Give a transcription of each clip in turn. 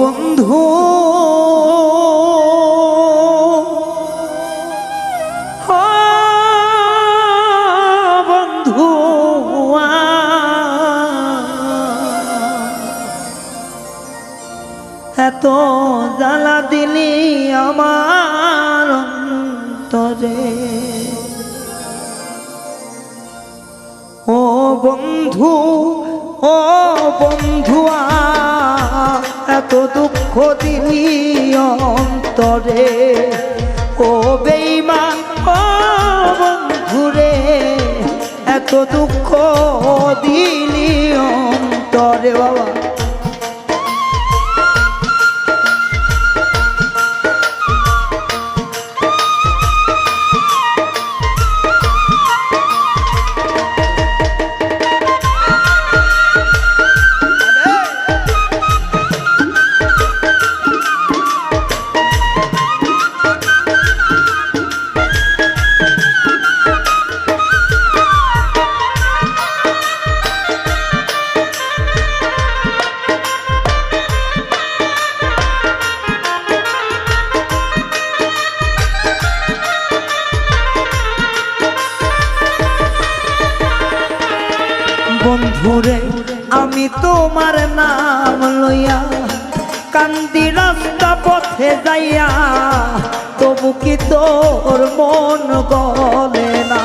বন্ধু। বন্ধু এত জ্বালা দিলি আমার অন্তরে। ও বন্ধু ও বন্ধুয়া এত দুঃখ দিলি অন্তরে। ও বেইমান বন্ধুরে এত দুঃখ দিলি অন্তরে বাবা। তোমার নাম লইয়া কান্দি রাস্তা পথে যাইয়া, তবু কি তোর মন গলে না?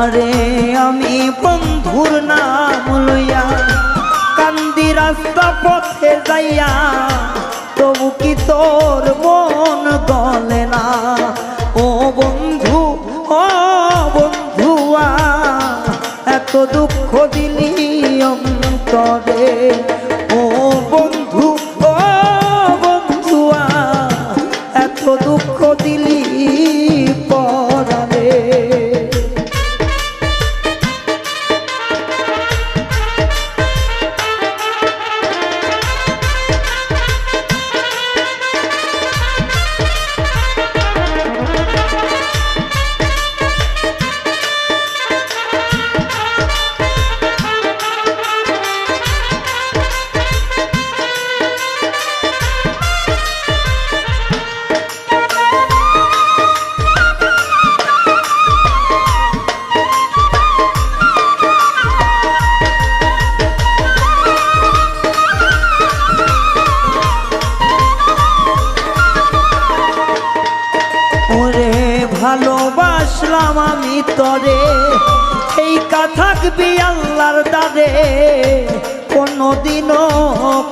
আরে আমি বন্ধুর নাম লইয়া কান্দি রাস্তা পথে যাইয়া তোর মন গলে না। ও বন্ধু, ও বন্ধুয়া এত দুঃখ দিলি অন্তরে। ও বন্ধু, ও বন্ধুয়া এত দুঃখ দিলি পরালে ওরে ভালোবাসলাম আমি তরে। এই থাকবি আল্লাহর দারে, কোনোদিনও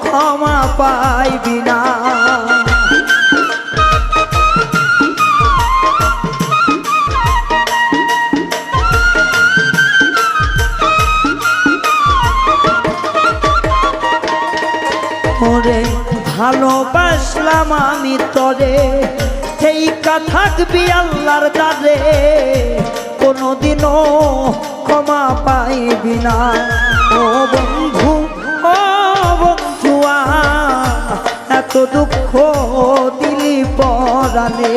ক্ষমা পাইবি না। ভালোবাসলাম আমি তরে। এই থাকবি আল্লাহর দারে কোনোদিনও ক্ষমা পাইবি না। ও বন্ধু, ও বন্ধুয়া, এত দুঃখ দিলি পরালে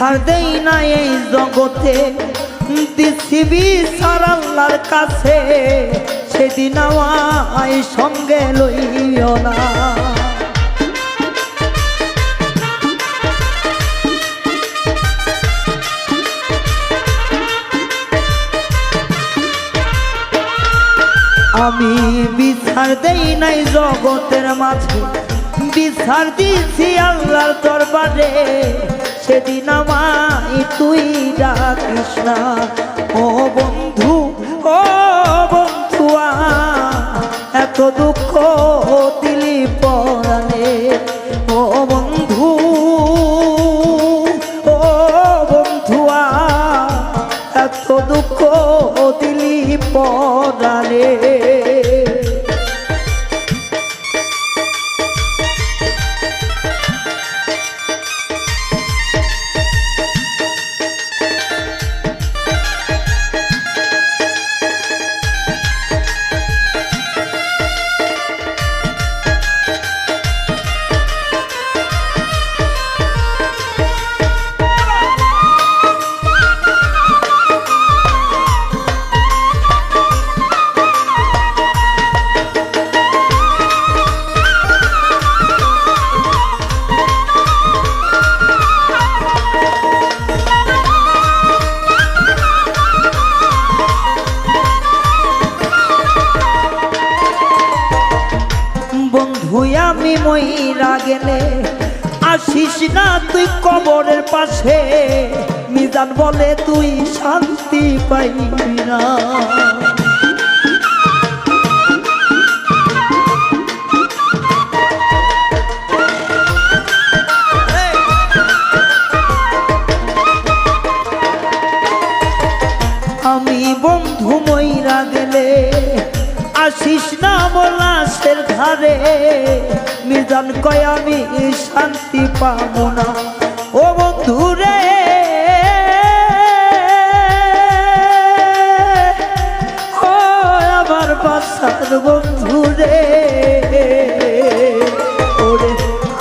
দেই না এই জগতে। দিছি বিচার আল্লাহর কাছে, সেদিন আমায় সঙ্গে লইও না। আমি বিচার দেই নাই জগতের মাঝে, বিচার দিছি আল্লাহর দরবারে। সেদিন আমায় তুই ডাকিস না। ও বন্ধু ও বন্ধুয়া এত দুঃখ আমি মইরা গেলে। আসিস না তুই কবরের পাশে। মিজান বলে তুই শান্তি পাইবি না। ধারে মিজান কয়, আমি শান্তি পাব না। ও বন্ধু রে ও আমার বাসার বন্ধু রে ওরে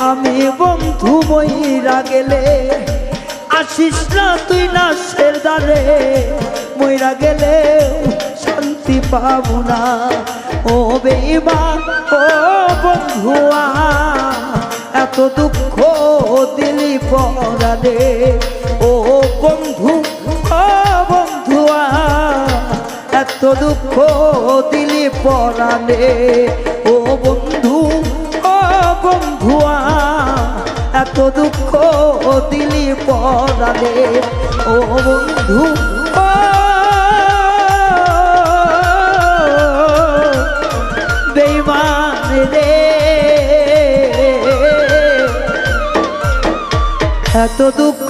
আমি বন্ধু মইরা গেলে আসিস না তুই না শের দ্বারে মইরা গেলে শান্তি পাব না। ও বেইমান ও বন্ধুয়া এত দুঃখ দিলি পরারে ও বন্ধু, ও বন্ধুয়া এত দুঃখ দিলি পরানে ও বন্ধু, ও বন্ধুয়া এত দুঃখ দিলি পরানে ও বন্ধু, ও এত দুঃখ